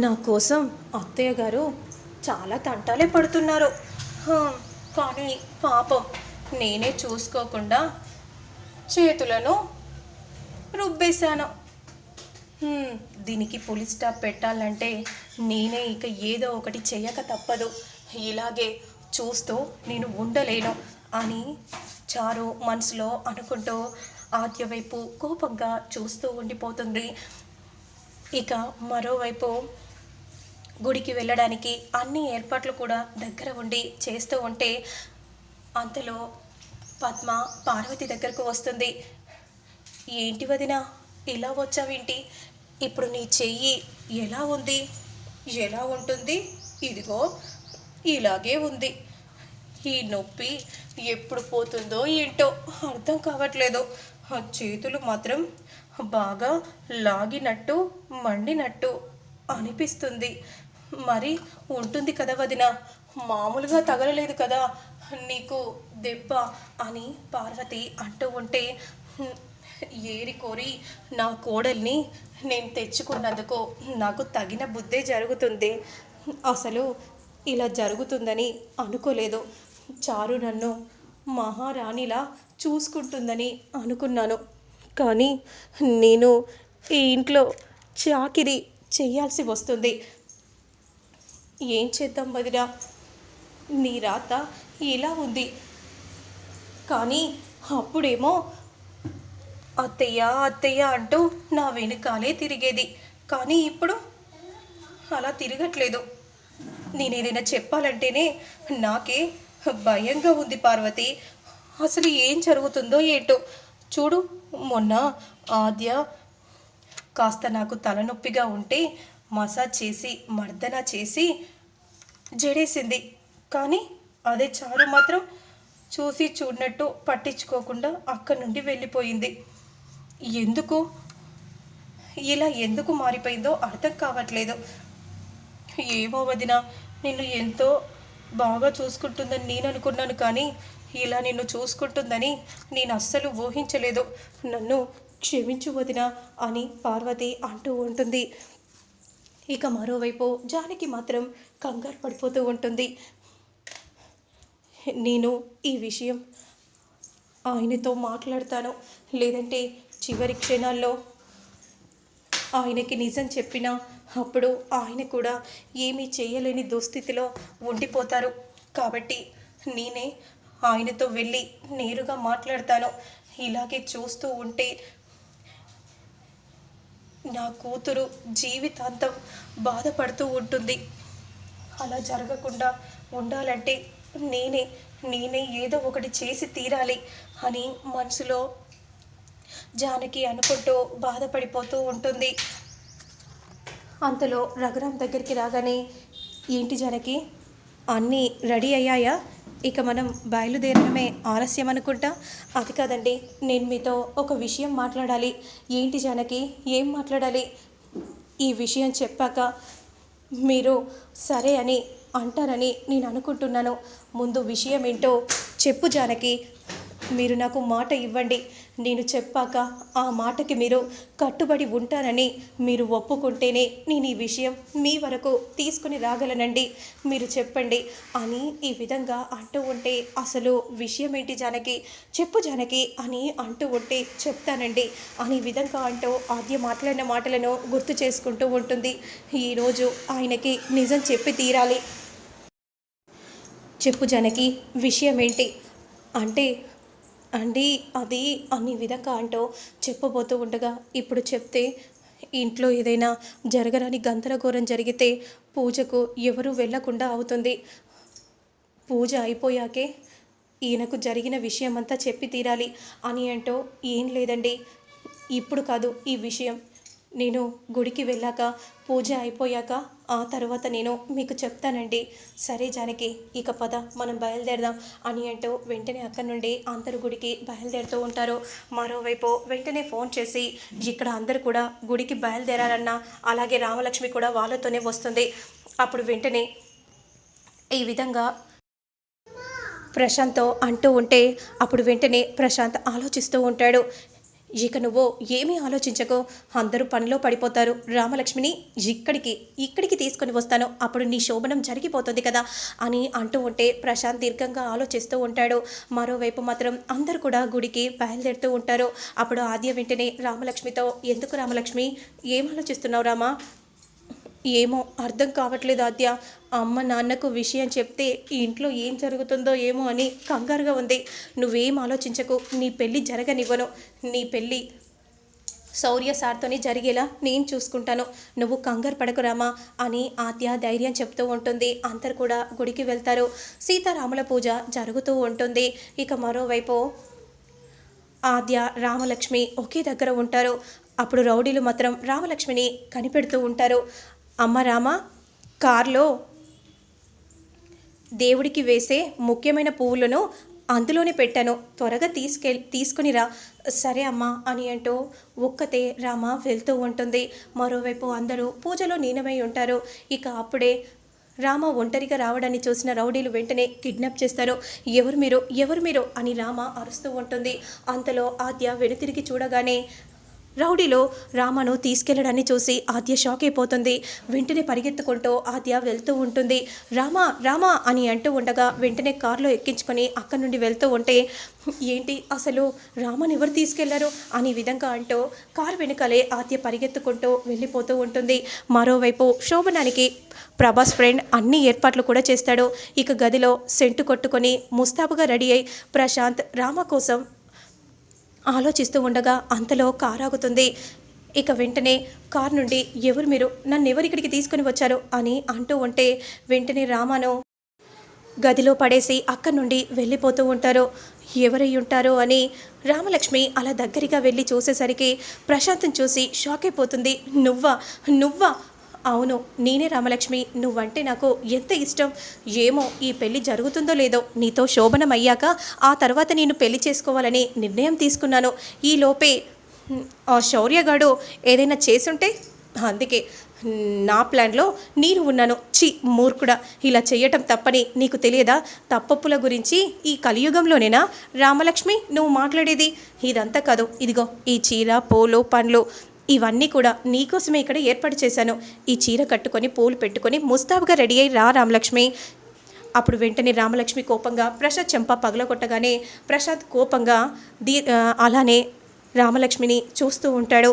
నా కోసం అత్తయ్య గారు చాలా తంటాలే పడుతున్నారు. కానీ పాపం నేనే చూసుకోకుండా చేతులను రుబ్బేశాను. దీనికి పులి స్టాప్ పెట్టాలంటే నేనే ఇక ఏదో ఒకటి చెయ్యక తప్పదు. ఇలాగే చూస్తూ నేను ఉండలేను అని చారు మనసులో అనుకుంటూ ఆద్య వైపు కోపంగా చూస్తూ ఉండిపోతుంది. ఇక మరోవైపు గుడికి వెళ్ళడానికి అన్ని ఏర్పాట్లు కూడా దగ్గర ఉండి చేస్తూ ఉంటే అంతలో పద్మ పార్వతి దగ్గరకు వస్తుంది. ఏంటి వదిన ఇలా వచ్చావేంటి? ఇప్పుడు నీ చెయ్యి ఎలా ఉంది? ఎలా ఉంటుంది? ఇదిగో ఇలాగే ఉంది. ఈ నొప్పి ఎప్పుడు పోతుందో ఏంటో అర్థం కావట్లేదు. ఆ చేతులు మాత్రం బాగా లాగినట్టు మండినట్టు అనిపిస్తుంది. మరి ఉంటుంది కదా వదిన. మామూలుగా తగలలేదు కదా. నీకు దెబ్బ అని పార్వతి అంటూ ఉంటే ఏరి కోరి నా కోడల్ని నేను తెచ్చుకున్నందుకు నాకు తగిన బుద్ధే జరుగుతుంది. అసలు ఇలా జరుగుతుందని అనుకోలేదు. చారు నన్ను మహారాణిలా చూసుకుంటుందని అనుకున్నాను. కానీ నేను ఈ ఇంట్లో చాకిరి చేయాల్సి వస్తుంది. ఏం చేద్దాం వదినా? నీ రాత ఇలా ఉంది. కానీ అప్పుడేమో అత్తయ్య అత్తయ్య అంటూ నా వెనుకాలే తిరిగేది. కానీ ఇప్పుడు అలా తిరగట్లేదు. నేను ఏదైనా చెప్పాలంటేనే నాకే భయంగా ఉంది పార్వతి. అసలు ఏం జరుగుతుందో ఏంటో. చూడు మొన్న ఆద్య కాస్త నాకు తలనొప్పిగా ఉంటే మసాజ్ చేసి మర్దన చేసి జడేసింది. కానీ అదే చారు మాత్రం చూసి చూడనట్టు పట్టించుకోకుండా అక్కడి నుండి వెళ్ళిపోయింది. ఎందుకు? ఇలా ఎందుకు మారిపోయిందో అర్థం కావట్లేదు. ఏమో వదిన నిన్ను ఎంతో బాగా చూసుకుంటుందని నేను అనుకున్నాను కానీ ఇలా నిన్ను చూసుకుంటుందని నేను అస్సలు ఊహించలేదు. నన్ను క్షమించు వదిన అని పార్వతి అంటూ ఉంటుంది. ఇక మరోవైపు జానకి మాత్రం కంగారు పడిపోతూ ఉంటుంది. నేను ఈ విషయం ఆయనతో మాట్లాడతాను. లేదంటే చివరి క్షణాల్లో ఆయనకి నిజం చెప్పినా అప్పుడు ఆయన కూడా ఏమీ చేయలేని దుస్థితిలో ఉండిపోతారు. కాబట్టి నేనే ఆయనతో వెళ్ళి నేరుగా మాట్లాడతాను. ఇలాగే చూస్తూ ఉంటే నా కూతురు జీవితాంతం బాధపడుతూ ఉంటుంది. అలా జరగకుండా ఉండాలంటే నేనే నేనే ఏదో ఒకటి చేసి తీరాలి అని మనసులో జానకి అనుకుంటూ బాధపడిపోతూ ఉంటుంది. అంతలో రఘురామ్ దగ్గరికి రాగానే ఏంటి జానకి అన్నీ రెడీ అయ్యాయా? ఇక మనం బయలుదేరడమే ఆలస్యం అనుకుంటా. అది కాదండి నేను మీతో ఒక విషయం మాట్లాడాలి. ఏంటి జానకి ఏం మాట్లాడాలి? ఈ విషయం చెప్పాక మీరు సరే అని అంటారని నేను అనుకుంటున్నాను. ముందు విషయం ఏంటో చెప్పు జానకి. మీరు నాకు మాట ఇవ్వండి. నేను చెప్పాక ఆ మాటకి మీరు కట్టుబడి ఉంటానని మీరు ఒప్పుకుంటేనే నేను ఈ విషయం మీ వరకు తీసుకుని రాగలనండి. మీరు చెప్పండి. అని ఈ విధంగా అంటూ ఉంటే అసలు విషయం ఏంటి జానకి? చెప్పు జానకి అని అంటూ ఉంటే చెప్తానండి. అని ఈ విధంగా అంటూ ఆద్య మాట్లాడిన మాటలను గుర్తు చేసుకుంటూ ఉంటుంది. ఈరోజు ఆయనకి నిజం చెప్పి తీరాలి. చెప్పు జనకి విషయం ఏంటి? అంటే అండి అది అన్ని విధంగా అంటూ చెప్పబోతూ ఉండగా ఇప్పుడు చెప్తే ఇంట్లో ఏదైనా జరగరాని గందరగోరం జరిగితే పూజకు ఎవరు వెళ్ళకుండా అవుతుంది. పూజ అయిపోయాకే ఈయనకు జరిగిన విషయం అంతా చెప్పి తీరాలి అని అంటూ ఏం లేదండి. ఇప్పుడు కాదు ఈ విషయం. నేను గుడికి వెళ్ళాక పూజ అయిపోయాక ఆ తర్వాత నేను మీకు చెప్తానండి. సరే జానకి ఇక పద మనం బయలుదేరదాం అని అంటూ వెంటనే అక్కడి నుండి అందరూ గుడికి బయలుదేరుతూ ఉంటారు. మరోవైపు వెంటనే ఫోన్ చేసి ఇక్కడ అందరు కూడా గుడికి బయలుదేరారన్నా అలాగే రామలక్ష్మి కూడా వాళ్ళతోనే వస్తుంది. అప్పుడు వెంటనే ఈ విధంగా ప్రశాంత్తో అంటూ ఉంటే అప్పుడు వెంటనే ప్రశాంత్ ఆలోచిస్తూ ఉంటాడు. ఇక నువ్వు ఏమీ ఆలోచించకు. అందరూ పనిలో పడిపోతారు. రామలక్ష్మిని ఇక్కడికి ఇక్కడికి తీసుకొని వస్తాను. అప్పుడు నీ శోభనం జరిగిపోతుంది కదా అని అంటూ ఉంటే ప్రశాంత్ దీర్ఘంగా ఆలోచిస్తూ ఉంటాడు. మరోవైపు మాత్రం అందరూ కూడా గుడికి బయలుదేరుతూ ఉంటారు. అప్పుడు ఆద్య వెంటనే రామలక్ష్మితో ఎందుకు రామలక్ష్మి? ఏం ఆలోచిస్తున్నావు రామా? ఏమో అర్థం కావట్లేదు ఆద్య. అమ్మ నాన్నకు విషయం చెప్తే ఈ ఇంట్లో ఏం జరుగుతుందో ఏమో అని కంగారుగా ఉంది. నువ్వేం ఆలోచించకు నీ పెళ్ళి జరగనివ్వను. నీ పెళ్ళి శౌర్య సార్తోనే జరిగేలా నేను చూసుకుంటాను. నువ్వు కంగారు పడకురామా అని ఆద్య ధైర్యం చెప్తూ ఉంటుంది. అందరు కూడా గుడికి వెళ్తారు. సీతారాముల పూజ జరుగుతూ ఉంటుంది. ఇక మరోవైపు ఆద్య రామలక్ష్మి ఒకే దగ్గర ఉంటారు. అప్పుడు రౌడీలు మాత్రం రామలక్ష్మిని కనిపెడుతూ ఉంటారు. అమ్మ రామ కార్లో దేవుడికి వేసే ముఖ్యమైన పువ్వులను అందులోనే పెట్టాను. త్వరగా తీసుకెళ్ తీసుకునిరా సరే అమ్మా అని అంటూ ఒక్కతే రామ వెళ్తూ ఉంటుంది. మరోవైపు అందరూ పూజలో నీనమై ఉంటారు. ఇక అప్పుడే రామ ఒంటరిగా రావడాన్ని చూసిన రౌడీలు వెంటనే కిడ్నాప్ చేస్తారు. ఎవరు మీరు? ఎవరు మీరు? అని రామ అరుస్తూ ఉంటుంది. అంతలో ఆద్య వెనుతిరిగి చూడగానే రౌడీలో రామను తీసుకెళ్ళడాన్ని చూసి ఆద్య షాక్ అయిపోతుంది. వెంటనే పరిగెత్తుకుంటూ ఆద్య వెళ్తూ ఉంటుంది. రామ రామ అని అంటూ ఉండగా వెంటనే కారులో ఎక్కించుకొని అక్కడి నుండి వెళ్తూ ఉంటే ఏంటి అసలు రామను ఎవరు తీసుకెళ్ళారు? అనే విధంగా అంటూ కారు వెనుకలే ఆద్య పరిగెత్తుకుంటూ వెళ్ళిపోతూ ఉంటుంది. మరోవైపు శోభనానికి ప్రభాస్ ఫ్రెండ్ అన్ని ఏర్పాట్లు కూడా చేస్తాడు. ఇక గదిలో సెంటు కొట్టుకొని ముస్తాబుగా రెడీ అయి ప్రశాంత్ రామ కోసం ఆలోచిస్తూ ఉండగా అంతలో కారు ఆగుతుంది ఇక వెంటనే కార్ నుండి ఎవరు మీరు? నన్ను ఎవరిక్కడికి తీసుకుని వచ్చారు? అని అంటూ ఉంటే వెంటనే రామాను గదిలో పడేసి అక్కడి నుండి వెళ్ళిపోతూ ఉంటారు. ఎవరై ఉంటారో అని రామలక్ష్మి అలా దగ్గరగా వెళ్ళి చూసేసరికి ప్రశాంతం చూసి షాక్ అయిపోతుంది. నువ్వా? నువ్వా? అవును నేనే రామలక్ష్మి. నువ్వంటే నాకు ఎంత ఇష్టం? ఏమో ఈ పెళ్ళి జరుగుతుందో లేదో నీతో శోభనం అయ్యాక ఆ తర్వాత నేను పెళ్ళి చేసుకోవాలని నిర్ణయం తీసుకున్నాను. ఈ లోపే ఆ శౌర్యగాడు ఏదైనా చేసుంటే? అందుకే నా ప్లాన్లో నేను ఉన్నాను. చి మూర్ఖుడా ఇలా చేయటం తప్పని నీకు తెలియదా? తప్పప్పుల గురించి ఈ కలియుగంలోనేనా? రామలక్ష్మి నువ్వు మాట్లాడేది? ఇదంతా కాదు. ఇదిగో ఈ చీర పూలు పండ్లు ఇవన్నీ కూడా నీకోసమే ఇక్కడ ఏర్పాటు చేశాను. ఈ చీర కట్టుకొని పూలు పెట్టుకొని ముస్తాబుగా రెడీ అయ్యి రా రామలక్ష్మి. అప్పుడు వెంటనే రామలక్ష్మి కోపంగా ప్రసాద్ చెంప పగలగొట్టగానే ప్రసాద్ కోపంగా దీ అలానే రామలక్ష్మిని చూస్తూ ఉంటాడు.